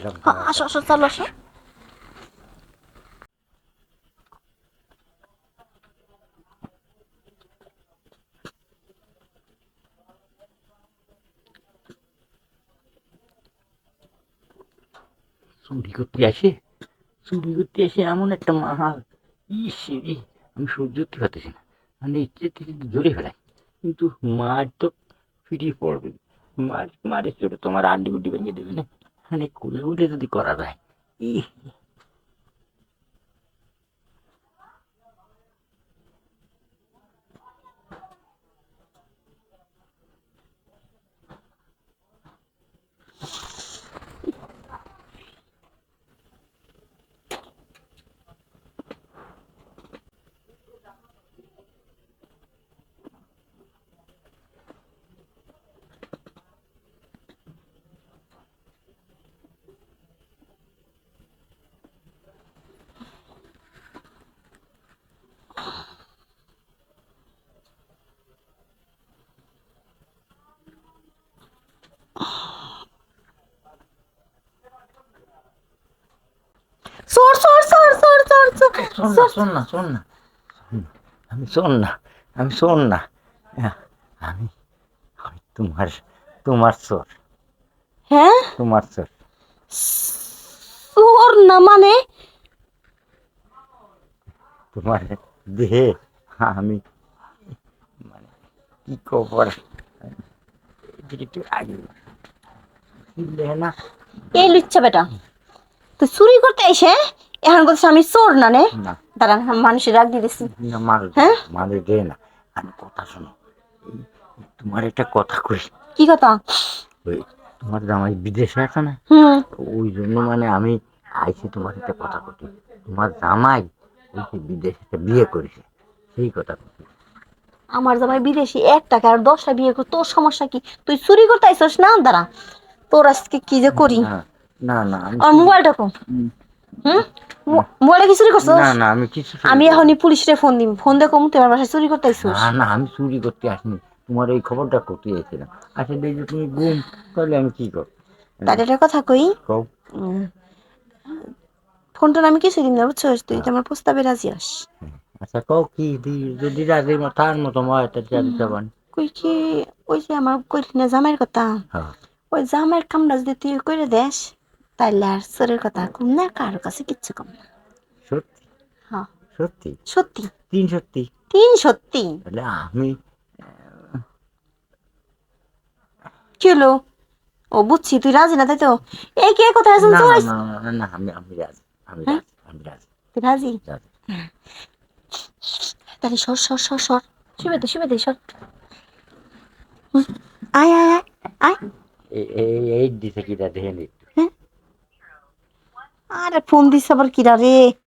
আসো আসো, চলো, আসো। চুরি করতে আসে? চুরি করতে এসে এমন একটা মাল ইস আমি সহ্য করতে পারতেছি না। মানে ইচ্ছে জোরে ফেলাই। কিন্তু মার তো ফিরিয়ে পড়বে। মার, মারের চোটে তোমার আন্ডি উড্ডি ভেঙে দেবে না? মানে কোলে উঠে যদি করা যায়। ই সর সর সর সর সর সর শোন না শোন না শোন না। আমি শোন না আমি শোন না। হ্যাঁ, আমি আমি তোমার তোমার চোর। হ্যাঁ? তোমার চোর। সর না মানে? তোমার দেহে আমি মানে কি খবর? একটু আগে। না। এই লুচ্ছা বেটা তুই চুরি করতে এসে এখন বলছিস আমি চোর না নে? না। দাঁড়ান মানুষের রাগ দিয়ে দিছি। হ্যাঁ? মারে দে না। আমি কথা শোনো। তোমার একটা কথা কই? কি কথা? ওই তোমার জামাই বিদেশে আছে না? ওই জন্য মানে আমি আইসি তোমার সাথে কথা করতে তোমার জামাই ওই বিদেশে বিয়ে করেছে সেই কথা আমার জামাই বিদেশি এক টাকা আর দশটা বিয়ে কর তোর সমস্যা কি? তুই চুরি করতে আইসস না? দাঁড়া তোর আজকে কি যে করি? না না আমার মোবাইলটা কো হুম। কি চুরি করছস? না না আমি কিছু আমি এখনই পুলিশে ফোন দিম। ফোন দিয়ে কম তুই আমার বাসায় চুরি করতে আইসস না না আমি চুরি করতে আসিনি। তোমার এই খবরটা করতে এসেছিলাম আচ্ছা দেখি তুমি গুম তাহলে আমি কি করব? তাহলে একটা কথা কই। ফোনটা আমি কিছু দিন না বুঝছস তুই তো আমার প্রস্তাবে রাজি আস। আচ্ছা কও কি দি- যদি রাজি তার মতো ময় একটা জানি যাবান? কই কি ওই যে আমার কইলি না জামাইয়ের কথা? হ্যাঁ। ওই জামাইয়ের কামটা যদি তুই করে দেস তাইলে আর চোরের কথা কম না কারও কাছে কিচ্ছু কম না। সত্যি? হ্যাঁ। সত্যি? সত্যি। তিন সত্যি? তিন সত্যি। তাহলে আমি কি হলো ও বুঝছি তুই রাজি না তাই তো? এই কে কোথায় আছেন? না না, না না, না আমি আমি রাজি আমি হ্যাঁ? রাজি আমি রাজি। তুই রাজি? তাহলে সর সর সর সর। শুবে দে শুবে দে সর। আয় আয় আয় আয়। এই- এই দিছে কিটা দেখে নি। আরে ফোন দিস আবার কিরা রে?